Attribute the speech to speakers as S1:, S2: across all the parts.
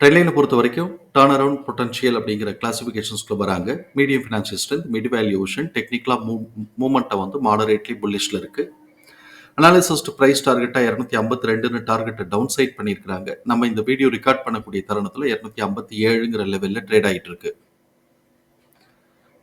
S1: ட்ரெண்ட்லைனை பொறுத்த வரைக்கும் turn around potential அப்படிங்கிற கிளாசிஃபிகேஷன்ஸ்க்குள்ள வராங்க. Medium financial strength mid valuation டெக்னிக்கலாக மூவ் மூமெண்ட்டை வந்து மாடரேட்லி புல்லிஷில் இருக்குது அனாலிசிஸ்ட் ப்ரைஸ் டார்கெட்டாக இரநூத்தி ஐம்பத்தி ரெண்டுன்னு டார்கெட்டை டவுன் சைட் பண்ணியிருக்கிறாங்க. நம்ம இந்த வீடியோ ரெக்கார்ட் பண்ணக்கூடிய தருணத்தில் இரநூத்தி ஐம்பத்தி ஏழுங்கிற லெவலில் ட்ரேட் ஆகிட்டு இருக்கு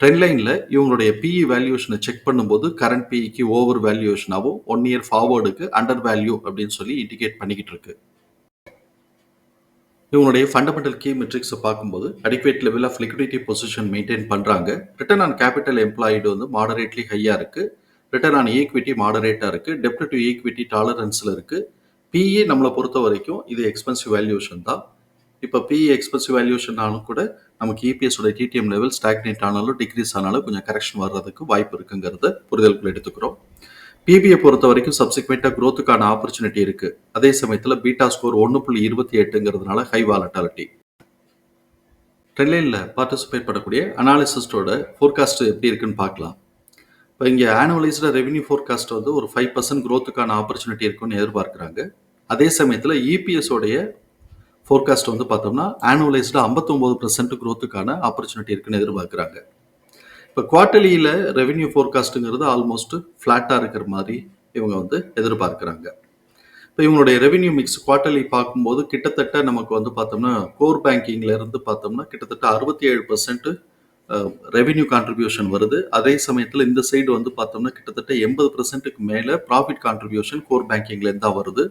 S1: ட்ரெண்ட் லைனில் இவங்களுடைய பிஇ வேல்யூஷனை செக் பண்ணும்போது கரண்ட் பிஇக்கு ஓவர் வேல்யூஷனாகவும் ஒன் இயர் ஃபார்வர்டுக்கு அண்டர் வேல்யூ அப்படின்னு சொல்லி இண்டிகேட் பண்ணிக்கிட்டு இருக்கு இவங்களுடைய ஃபண்டமெண்டல் கீ மெட்ரிக்ஸை பார்க்கும்போது adequate level of liquidity position maintain பண்ணுறாங்க ரிட்டர்ன் ஆன் கேபிட்டல் எம்ப்ளாய்டு வந்து மாடரேட்லி ஹையாக இருக்குது ரிட்டர்ன் ஆன் ஈக்விட்டி மாடரேட்டாக இருக்குது டெப்ட் டு ஈக்விட்டி டாலரன்ஸில் இருக்குது பிஇ நம்மளை பொறுத்த வரைக்கும் இது எக்ஸ்பென்சிவ் வேல்யூஷன் தான். இப்போ பிஇ எக்ஸ்பென்சிவ் வேல்யூஷன்னாலும் கூட நமக்கு இபிஎஸோட டிடிஎம் லெவல் ஸ்டாக்னேட் ஆனாலும் டிக்ரீஸ் ஆனாலும் கொஞ்சம் கரெக்ஷன் வர்றதுக்கு வாய்ப்பு இருக்குங்கிறத புரிதலுக்குள்ள எடுத்துக்கிறோம். பிபியை பொறுத்த வரைக்கும் சப்சிக்வெண்ட்டாக க்ரோத்துக்கான ஆப்பர்ச்சுனிட்டி இருக்கு. அதே சமயத்தில் பீட்டா ஸ்கோர் ஒன்று புள்ளி இருபத்தி எட்டுங்கிறதுனால ஹை வாலட்டாலிட்டி ட்ரெண்ட்லைனில் பார்ட்டிசிபேட் பண்ணக்கூடிய அனாலிசிஸ்டோட ஃபோர்காஸ்ட் எப்படி இருக்குன்னு பார்க்கலாம். இப்போ இங்கே ஆனுவலைஸ்டு ரெவன்யூ ஃபோர்காஸ்ட் வந்து ஒரு ஃபைவ் பர்சன்ட் க்ரோத்துக்கான ஆப்பர்ச்சுனிட்டி இருக்குன்னு எதிர்பார்க்குறாங்க. அதே சமயத்தில் இபிஎஸ்ஸோடைய ஃபோர்காஸ்ட் வந்து பார்த்தோம்னா ஆனுவலைஸ்டு ஐம்பத்தொம்போது பர்சன்ட் க்ரோத்துக்கான ஆப்பர்ச்சுனிட்டி இருக்குன்னு எதிர்பார்க்குறாங்க. இப்போ குவார்டர்லியில் ரெவென்யூ ஃபோர்காஸ்ட்டுங்கிறது ஆல்மோஸ்ட் ஃப்ளாட்டாக இருக்கிற மாதிரி இவங்க வந்து எதிர்பார்க்குறாங்க. இப்போ இவங்களுடைய ரெவென்யூ மிக்ஸ் குவார்டர்லி பார்க்கும்போது கிட்டத்தட்ட நமக்கு வந்து பார்த்தோம்னா கோர் பேங்கிங்லேருந்து பார்த்தோம்னா கிட்டத்தட்ட அறுபத்தி ஏழு பர்சன்ட் ரெவென்யூ கான்ட்ரிபியூஷன் வருது. அதே சமயத்தில் இந்த சைடு வந்து பார்த்தோம்னா கிட்டத்தட்ட எண்பது பர்சன்ட்டுக்கு மேலே ப்ராஃபிட் கான்ட்ரிபியூஷன் கோர் பேங்கிங்லேருந்து தான் வருது.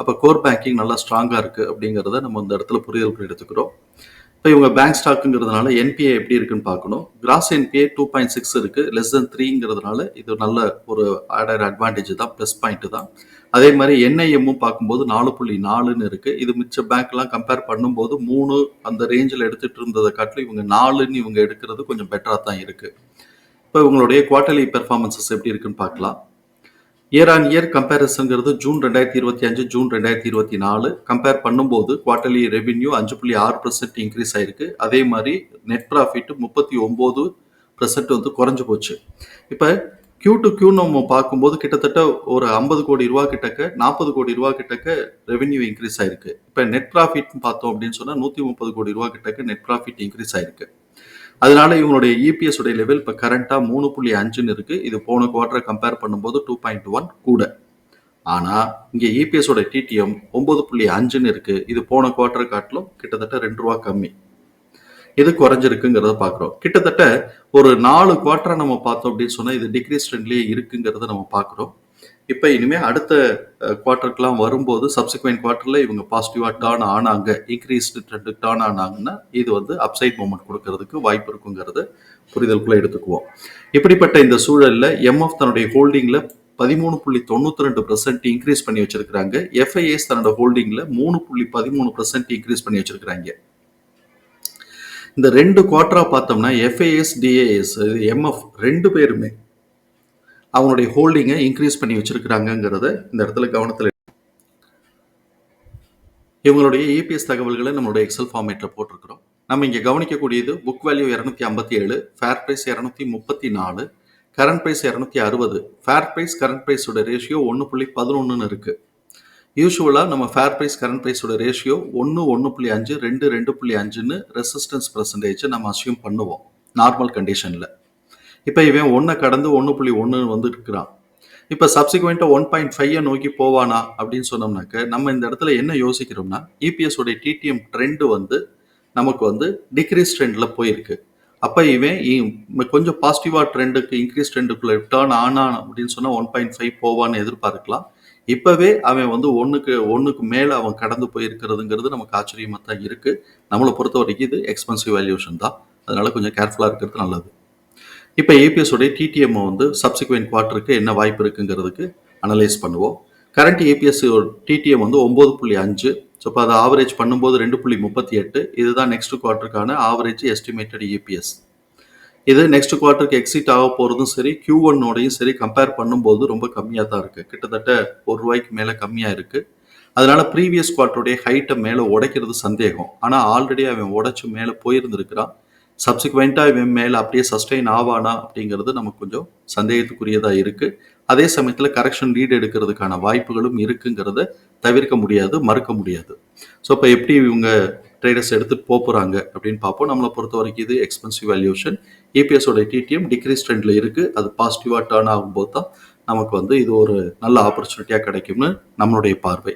S1: அப்போ கோர் பேங்கிங் நல்லா ஸ்ட்ராங்காக இருக்குது அப்படிங்கிறத நம்ம இந்த இடத்துல புரிதல் எடுத்துக்கிறோம். இப்போ இவங்க பேங்க் ஸ்டாக்குங்கிறதுனால என்பிஏ எப்படி இருக்குன்னு பார்க்கணும். Gross NPA two point six இருக்கு. லெஸ் தென் த்ரீங்கிறதுனால இது நல்ல ஒரு ஆடர் அட்வான்டேஜ் தான் ப்ளஸ் பாயிண்ட் தான். அதே மாதிரி என்ஐஎம்மும் பார்க்கும்போது நாலு புள்ளி நாலுன்னு இருக்கு. இது மிச்ச பேங்க்லாம் கம்பேர் பண்ணும்போது மூணு அந்த ரேஞ்சில் எடுத்துட்டு இருந்ததை காட்டிலும் இவங்க நாலுன்னு இவங்க எடுக்கிறது கொஞ்சம் பெட்டராக தான் இருக்கு. இப்போ இவங்களுடைய குவார்டர்லி பெர்ஃபார்மன்சஸ் எப்படி இருக்குன்னு பார்க்கலாம். இயர் ஆன் இயர் கம்பேரிசன்ங்கிறது ஜூன் ரெண்டாயிரத்தி இருபத்தி அஞ்சு ஜூன் ரெண்டாயிரத்தி இருபத்தி நாலு. கம்பேர் பண்ணும்போது குவார்டர்லி ரெவென்யூ அஞ்சு புள்ளி ஆறு பர்சன்ட் இன்க்ரீஸ் ஆயிருக்கு. அதே மாதிரி நெட் ப்ராஃபிட் முப்பத்தி ஒம்பது பர்சன்ட் வந்து குறைஞ்சு போச்சு. இப்போ கியூ டு கியூ நம்ம பார்க்கும்போது கிட்டத்தட்ட ஒரு ஐம்பது கோடி ரூபா கிட்டக்க நாற்பது கோடி ரூபா கிட்டக்க ரெவென்யூ இன்க்ரீஸ் ஆயிருக்கு. இப்போ நெட் ப்ராஃபிட் பார்த்தோம் அப்படின்னு சொன்னால் நூற்றி முப்பது கோடி ரூபா கிட்டக்க நெட் ப்ராஃபிட் இன்க்ரீஸ் ஆயிருக்கு. அதனால இவங்களுடைய இபிஎஸ் உடைய லெவல் இப்போ கரண்டா மூணு புள்ளி அஞ்சுன்னு இருக்கு. இது போன குவார்டரை கம்பேர் பண்ணும்போது டூ பாயிண்ட் ஒன் கூட. ஆனா இங்கே இபிஎஸ் உடைய டிடிஎம் ஒன்பது புள்ளி அஞ்சுன்னு இருக்கு. இது போன குவார்டர் காட்டிலும் கிட்டத்தட்ட ரெண்டு ரூபா கம்மி. இது குறைஞ்சிருக்குங்கிறத பார்க்குறோம் கிட்டத்தட்ட ஒரு நாலு குவார்டரை நம்ம பார்த்தோம் அப்படின்னு சொன்னால் இது டிக்ரீஸ் ட்ரெண்ட்லேயே இருக்குங்கிறத நம்ம பார்க்குறோம் இப்போ இனிமேல் அடுத்த குவார்ட்டருக்குலாம் வரும்போது சப்சிக்வெண்ட் குவார்ட்டரில் இவங்க பாசிட்டிவாக டேர்ன் ஆனாங்க இன்க்ரீஸ்டு ட்ரெண்டு டேர்ன் ஆனாங்கன்னா இது வந்து அப்சைட் மூமெண்ட் கொடுக்கறதுக்கு வாய்ப்பு இருக்குங்கிறத புரிதலுக்குள்ளே எடுத்துக்குவோம். இப்படிப்பட்ட இந்த சூழலில் எம்எஃப் தன்னுடைய ஹோல்டிங்கில் பதிமூணு புள்ளி தொண்ணூற்றி ரெண்டு பர்சன்ட் இன்க்ரீஸ் பண்ணி வச்சிருக்கிறாங்க. எஃப்ஐஎஸ் தன்னோட ஹோல்டிங்கில் மூணு புள்ளி பதிமூணு பர்சன்ட் இன்க்ரீஸ் பண்ணி வச்சிருக்கிறாங்க. இந்த ரெண்டு குவார்டராக பார்த்தோம்னா எஃப்ஐஎஸ் டிஏஎஸ் எம்எஃப் ரெண்டு பேருமே அவங்களுடைய ஹோல்டிங்கை இன்க்ரீஸ் பண்ணி வச்சுருக்கிறாங்கங்கிறத இந்த இடத்துல கவனத்தில் இவங்களுடைய இபிஎஸ் தகவல்களை நம்மளுடைய எக்ஸல் ஃபார்மேட்டில் போட்டிருக்கிறோம். நம்ம இங்கே கவனிக்கக்கூடியது புக் வேல்யூ இரநூத்தி ஐம்பத்தி ஏழு ஃபேர் ப்ரைஸ் இரநூத்தி முப்பத்தி நாலு கரண்ட் ப்ரைஸ் இரநூத்தி அறுபது. ஃபேர் ப்ரைஸ் கரண்ட் ப்ரைஸோட ரேஷியோ ஒன்று புள்ளி பதினொன்றுன்னு இருக்குது யூஸ்வலாக நம்ம ஃபேர் ப்ரைஸ் கரண்ட் ப்ரைஸோட ரேஷியோ ஒன்று ஒன்று புள்ளி அஞ்சு ரெண்டு ரெண்டு புள்ளி அஞ்சுன்னு ரெசிஸ்டன்ஸ் பர்சன்டேஜை நம்ம அசியூம் பண்ணுவோம். நார்மல் கண்டிஷனில் இப்போ இவன் ஒன்றை கடந்து ஒன்று புள்ளி ஒன்று வந்துட்டு இருக்கிறான் இப்போ சப்சிக்வெண்ட்டாக ஒன் பாயிண்ட் ஃபைவை நோக்கி போவானா அப்படின்னு சொன்னோம்னாக்க நம்ம இந்த இடத்துல என்ன யோசிக்கிறோம்னா இபிஎஸ் உடைய டிடிஎம் ட்ரெண்டு வந்து நமக்கு வந்து டிக்ரீஸ் ட்ரெண்டில் போயிருக்கு. அப்போ இவன் இ- கொஞ்சம் பாசிட்டிவாக ட்ரெண்டுக்கு இன்க்ரீஸ் ட்ரெண்டுக்குள்ள டேர்ன் ஆனான் அப்படின்னு சொன்னால் ஒன் பாயிண்ட் ஃபைவ் போவான்னு எதிர்பார்க்கலாம். இப்போவே அவன் வந்து ஒன்றுக்கு ஒன்றுக்கு மேலே அவன் கடந்து போயிருக்கிறதுங்கிறது நமக்கு ஆச்சரியமாக தான் இருக்குது நம்மளை பொறுத்த வரைக்கும் இது எக்ஸ்பென்சிவ் வேல்யூஷன் தான். அதனால் கொஞ்சம் கேர்ஃபுல்லாக இருக்கிறது நல்லது. இப்போ ஏபிஎஸ் உடைய டிடிஎம் வந்து சப்சிக்வெண்ட் குவார்ட்டருக்கு என்ன வாய்ப்பு இருக்குங்கிறதுக்கு அனலைஸ் பண்ணுவோம். கரண்ட் ஏபிஎஸ் டிடிஎம் வந்து ஒம்பது புள்ளி அஞ்சு. ஸோ இப்போ அதை ஆவரேஜ் பண்ணும்போது ரெண்டு புள்ளி முப்பத்தி எட்டு. இதுதான் நெக்ஸ்ட் குவார்ட்டருக்கான ஆவரேஜ் எஸ்டிமேட்டட் ஏபிஎஸ் இது நெக்ஸ்ட் குவார்ட்டருக்கு எக்ஸிட் ஆக போகிறதும் சரி கியூ ஒன்னோடையும் சரி கம்பேர் பண்ணும்போது ரொம்ப கம்மியாக தான் இருக்குது கிட்டத்தட்ட ஒரு ரூபாய்க்கு மேலே கம்மியாக இருக்குது அதனால ப்ரீவியஸ் குவார்ட்டருடைய ஹைட்டை மேலே உடைக்கிறது சந்தேகம். ஆனால் ஆல்ரெடி அவன் உடைச்சு மேலே போயிருந்திருக்கிறான். சப்சிக்வெண்ட்டாக இவன் மேலே அப்படியே சஸ்டெயின் ஆவானா அப்படிங்கிறது நமக்கு கொஞ்சம் சந்தேகத்துக்குரியதாக இருக்குது அதே சமயத்தில் கரெக்ஷன் லீட் எடுக்கிறதுக்கான வாய்ப்புகளும் இருக்குங்கிறத தவிர்க்க முடியாது மறுக்க முடியாது. ஸோ இப்போ எப்படி இவங்க ட்ரேடர்ஸ் எடுத்துகிட்டு போக போகிறாங்க அப்படின்னு பார்ப்போம். நம்மளை பொறுத்த வரைக்கும் இது எக்ஸ்பென்சிவ் வேல்யூஷன் ஏபிஎஸோட டிடிஎம் டிக்ரீஸ் ட்ரெண்டில் இருக்குது அது பாசிட்டிவாக டேர்ன் ஆகும்போது தான் நமக்கு வந்து இது ஒரு நல்ல ஆப்பர்ச்சுனிட்டியாக கிடைக்கும்னு நம்மளுடைய பார்வை.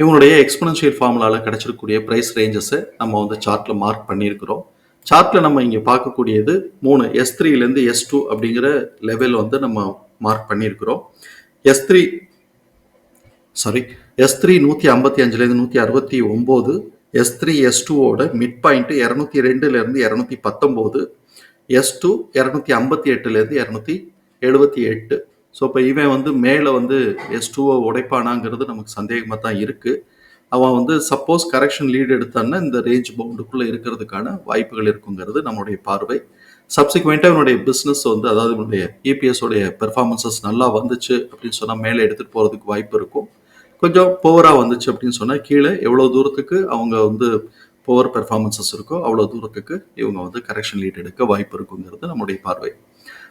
S1: இவங்களுடைய எக்ஸ்பனன்ஷியல் ஃபார்முலாவில் கிடைச்சிருக்கக்கூடிய ப்ரைஸ் ரேஞ்சஸை நம்ம வந்து சார்ட்டில் மார்க் பண்ணியிருக்கிறோம். சார்ட்டில் நம்ம இங்கே பார்க்கக்கூடியது மூணு எஸ் த்ரீலேருந்து எஸ் டூ அப்படிங்கிற லெவல் வந்து நம்ம மார்க் பண்ணியிருக்கிறோம். S three sorry S three நூற்றி ஐம்பத்தி அஞ்சுலேருந்து நூற்றி அறுபத்தி ஒம்பது எஸ் த்ரீ எஸ் டூவோட மிட் பாயிண்ட்டு இரநூத்தி ரெண்டுலேருந்து இரநூத்தி பத்தொம்போது எஸ் டூ இரநூத்தி ஐம்பத்தி எட்டுலேருந்து இரநூத்தி எழுபத்தி எட்டு. ஸோ இப்போ இவன் வந்து மேலே வந்து எஸ் டூவை உடைப்பானாங்கிறது நமக்கு சந்தேகமாக தான் இருக்குது அவன் வந்து சப்போஸ் கரெக்ஷன் லீடு எடுத்தான்னா இந்த ரேஞ்ச் பவுண்டுக்குள்ளே இருக்கிறதுக்கான வாய்ப்புகள் இருக்குங்கிறது நம்மளுடைய பார்வை. சப்சிக்வெண்ட்டாக இவனுடைய பிஸ்னஸ் வந்து அதாவது இவனுடைய இபிஎஸ் பெர்ஃபார்மன்சஸ் நல்லா வந்துச்சு அப்படின்னு சொன்னால் மேலே எடுத்துகிட்டு போகிறதுக்கு வாய்ப்பு இருக்கும். கொஞ்சம் புவராக வந்துச்சு அப்படின்னு சொன்னால் கீழே எவ்வளோ தூரத்துக்கு அவங்க வந்து புவர் பெர்ஃபார்மன்சஸ் இருக்கோ அவ்வளோ தூரத்துக்கு இவங்க வந்து கரெக்ஷன் லீட் எடுக்க வாய்ப்பு இருக்குங்கிறது நம்முடைய பார்வை.